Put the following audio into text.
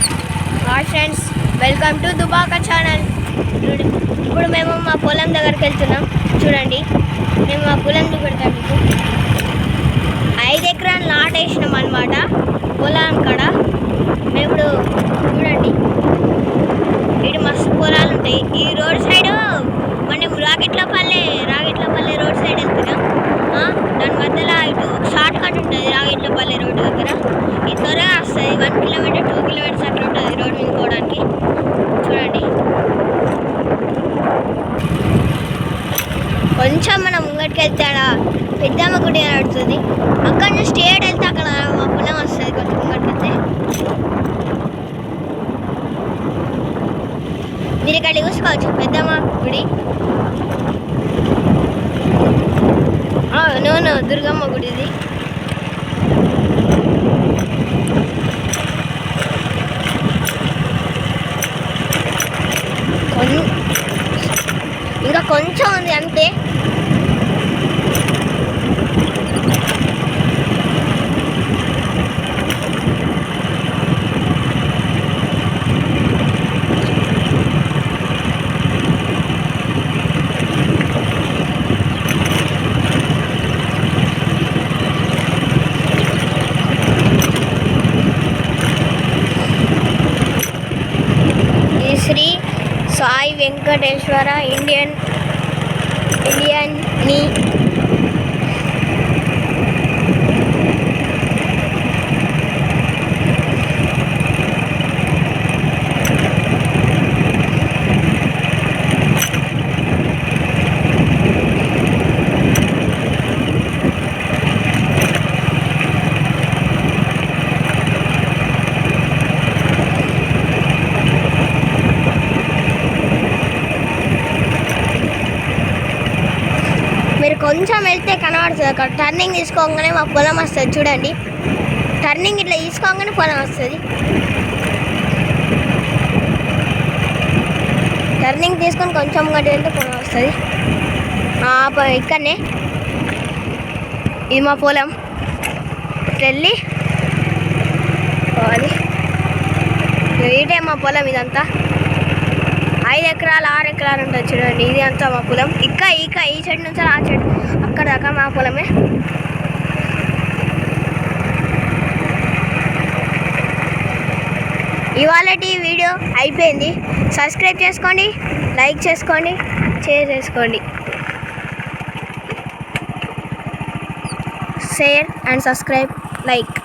Hi friends welcome to Dubaka channel ఇప్పుడు మేము మా పొలం దగ్గరికి వెళ్తున్నాం. చూడండి మేము మా పొలం చూపెడతాం మీకు. ఐదు ఎకరాలు నాటేసినాం అనమాట పొలం కాడ. మేము చూడండి ఇటు మస్తు పొలాలు ఉంటాయి. ఈ రోడ్ సైడ్ మనం రాకెట్ల పల్లె రాకెట్ల పల్లె రోడ్ సైడ్ వెళ్తున్నాం. దాని మధ్యలో ఇటు షార్ట్ కట్ ఉంటుంది రాకెట్ల పల్లె రోడ్డు దగ్గర ఇది త్వరగా వస్తుంది వన్ కిలోమీటర్ టూ కిలోమీటర్స్ అక్కడ ఉంటుంది రోడ్ మీద పోవడానికి. చూడండి. కొంచెం మనం ముంగటికి వెళ్తే అక్కడ పెద్దమ్మ గుడి నడుస్తుంది అక్కడ నుంచి స్టేట్ వెళ్తే అక్కడ మా పొలం వస్తుంది కొంచెం ముంగటికి వెళ్తే మీరు ఇక్కడ చూసుకోవచ్చు పెద్దమ్మ గుడి. నూనె దుర్గమ్మ గుడిది. ఇంకా కొంచెం ఉంది అంతే. సాయి వెంకటేశ్వర ఇండియన్ ఇండియన్ నీ మీరు కొంచెం వెళ్తే కనబడుతుంది అక్కడ. టర్నింగ్ తీసుకోగానే మా పొలం వస్తుంది. చూడండి. టర్నింగ్ ఇట్లా తీసుకోగానే పొలం వస్తుంది. టర్నింగ్ తీసుకొని కొంచెం గట్టి వెళ్తే పొలం వస్తుంది. ఇక్కడనే. ఇది మా పొలం. వెళ్ళి పోవాలి. ఇటే మా పొలం ఇదంతా. ఐదు ఎకరాలు ఆరు ఎకరాలు ఉంటుంది చూడండి. ఇది అంతా మా పొలం. ఇంకా ఇక ఈ చెట్టు నుంచి ఆ చెట్టు అక్కడ దాకా మా పొలమే. ఇవాళ వీడియో అయిపోయింది. సబ్స్క్రైబ్ చేసుకోండి లైక్ చేసుకోండి షేర్ చేసుకోండి. Share and subscribe like.